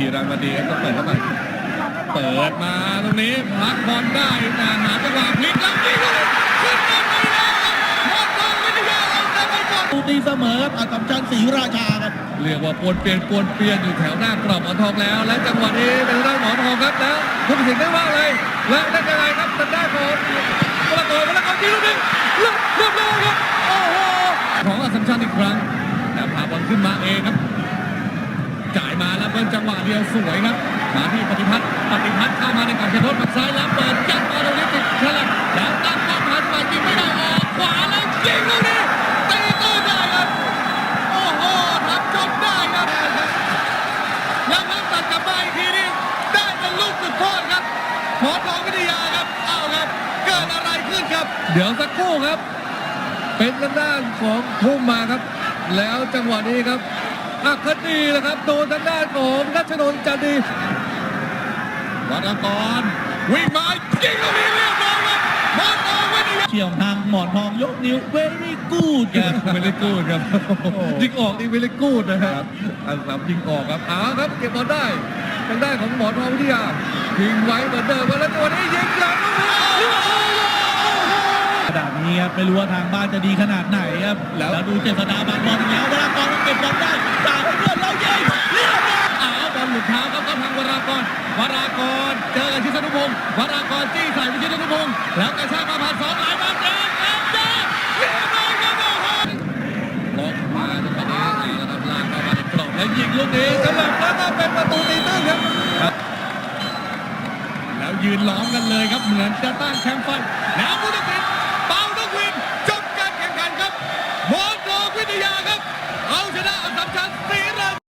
พีรันมาดีครับต้องเปิดเข้าไปเปิดมาตรงนี้พักบอลได้แต่หาจังหวะพลิกแล้วยิงเลยขึ้นมาไม่ได้ครับหมดกองวิทยาเอาแต่ไปก่อนตูตีเสมอครับอัศมชัญศรีราชาครับเรียกว่าปวนเปลี่ยนปวนเปลี่ยนอยู่แถวหน้ากรอบหมอนทองแล้ว และจังหวะนี้เป็นด้านหมอนทองครับแล้วผู้ตัดสินได้ว่าอะไรและได้ยังไงครับทางด้ของวรากรวรากรยิงลูกหนึ่งเรียบเรียบร้อยครับโอ้โหของอัศมชัญอีกครั้งแต่พาบอลขึ้นมาเองครับ เบิ้ลจังหวะเดียวสวยครับ มาที่ปฏิพัฒน์ปฏิพัฒน์เข้ามาในกรอบเขตโทษฝั่งซ้ายแล้วเปิดยัดมาตรงนี้ติดฉลับแล้วตั้งป้อมหาจังหวะยิงไม่ได้ออกขวาแล้วยิงลูกนี้ตีตื้นได้ครับโอ้โหทำจนได้ครับแล้วพักตัดกลับมาอีกทีนี้ได้เป็นลูกสุดโทษครับหมอทองวิทยาครับเอาครับ เกิดอะไรขึ้นครับ เดี๋ยวสักครู่ครับ เป็นด้านของพุ่มมาครับ แล้วจังหวะนี้ครับ อัคดีนะครับโดนทางด้านของนัชนนท์จันดีวัดกรวิ่งมายิงลูกนี้เรียบร้อยครับหมอทองวิทยาเชี่ยวทางหมอนทองยกนิ้วเวรี่กูดครับไม่ได้กูดครับยิงออกนี่ไม่ได้กูดนะครับอันสามยิงออกครับเอาครับเก็บบอลได้ทางด้านของหมอทองวิทยายิงไว้เหมือนเดิมแล้วตัวนี้ยิงกลับลูกนี้เรียบร้อยครับโอ้โหขนาดนี้ครับไม่รู้ว่าทางบ้านจะดีขนาดไหนครับ แล้วแล้วดูเจษฎาบางบอลแล้วเวลากรเก็บบอล ทางวรากรวรากรเจอชิสนุพงศ์วรากรจี้ใส่ไปชิสนุพงศ์แล้วกระชากมาผ่านสองหลายบาดเดินเดินยิลองมาตรนี้ระดับลางเข้มาในกรอแล้ยิงลูกนี้สำหรับแล้วก็เป็นประตูตีตื้งครับ แล้วยืนล้อมกันเลยครับเหมือนจะตั้งแชมป์ไฟแล้วผู้ตัดสินเป่าลูกวินจบการแข่งขันครับมอนโดวิทยาครับเอาชนะอัศมชันสีรัน